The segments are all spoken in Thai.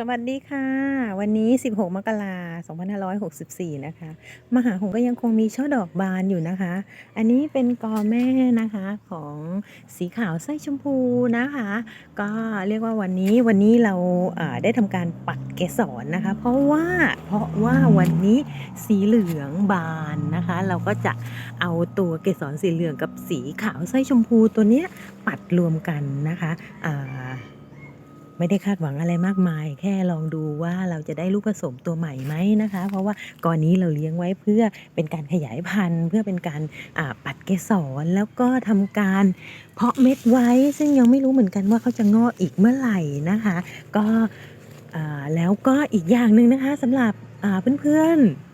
สวัสดีค่ะ วันนี้ 16 มกราคม2564 นะคะ มหาหงก็ยังคงมีช่อดอกบานอยู่นะคะ อันนี้เป็นกอแม่นะคะของสีขาวไส้ชมพูนะคะ ก็เรียกว่าวันนี้วันนี้เราอ่าได้ทำการปัดเกสรนะคะ เพราะว่าเพราะว่าวันนี้สีเหลืองบานนะคะ เราก็จะเอาตัวเกสรสีเหลืองกับสีขาวไส้ชมพูตัวเนี้ยปัดรวมกันนะคะอ่า ไม่ได้คาดหวังอะไรมากมาย แค่ลองดูว่าเราจะได้ลูกผสมตัวใหม่ไหมนะคะ เพราะว่าก่อนนี้เราเลี้ยงไว้เพื่อเป็นการขยายพันธุ์ เพื่อเป็นการปัดเกสรแล้วก็ทำการเพาะเม็ดไว้ ซึ่งยังไม่รู้เหมือนกันว่าเขาจะงอกอีกเมื่อไหร่นะคะ ก็แล้วก็อีกอย่างหนึ่งนะคะสำหรับเพื่อนๆ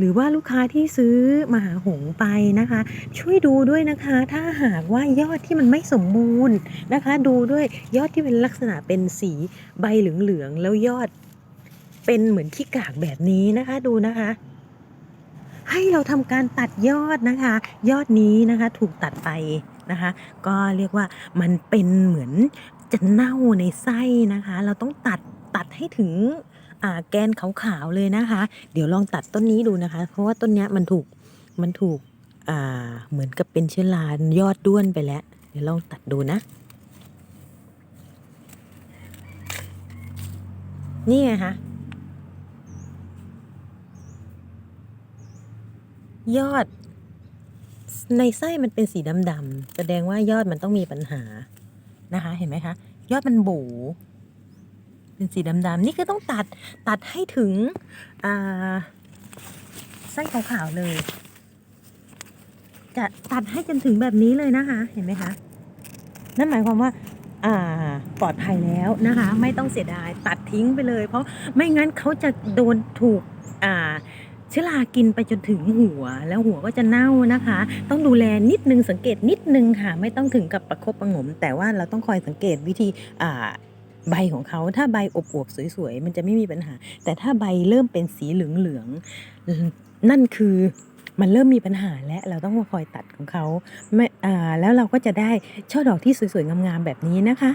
หรือว่าลูกค้าที่ซื้อมหาหงไปนะคะ ช่วยดูด้วยนะคะ ถ้าหากว่ายอดที่มันไม่สมบูรณ์นะคะ ดูด้วยยอดที่เป็นลักษณะเป็นสีใบเหลืองๆแล้วยอดเป็นเหมือนขี้กากแบบนี้นะคะดูนะคะ ให้เราทำการตัดยอดนะคะ ยอดนี้นะคะถูกตัดไปนะคะ ก็เรียกว่ามันเป็นเหมือนจะเน่าในไส้นะคะ เราต้องตัดตัดให้ถึง แกนขาวๆเลยนะคะ เดี๋ยวลองตัดต้นนี้ดูนะคะ เพราะว่าต้นนี้มันถูกมันถูกอ่าเหมือนกับเป็นเชื้อรายอดด้วนไปแล้ว เดี๋ยวลองตัดดูนะ นี่ไงคะยอด ในไส้มันเป็นสีดำๆแสดงว่ายอดมันต้องมีปัญหานะคะ เห็นไหมคะ ยอดมันโบ เป็นสีดำๆนี่คือต้องตัดตัดให้ถึงอ่าไส้ขาวๆเลย จะตัดให้จนถึงแบบนี้เลยนะคะ เห็นไหมคะ นั่นหมายความว่าปลอดภัยแล้วนะคะ ไม่ต้องเสียดายตัดทิ้งไปเลย เพราะไม่งั้นเขาจะโดนถูกเชื้อรากินไปจนถึงหัว แล้วหัวก็จะเน่านะคะ ต้องดูแลนิดนึงสังเกตนิดนึงค่ะ ไม่ต้องถึงกับประคบประงม แต่ว่าเราต้องคอยสังเกตวิธี ใบของเขาถ้าใบอบอวบสวยๆ มันจะไม่มีปัญหา แต่ถ้าใบเริ่มเป็นสีเหลืองๆนั่นคือมันเริ่มมีปัญหาและเราต้องคอยตัดของเขาไม่อ่าแล้วเราก็จะได้ช่อดอกที่สวยๆงามๆแบบนี้นะคะ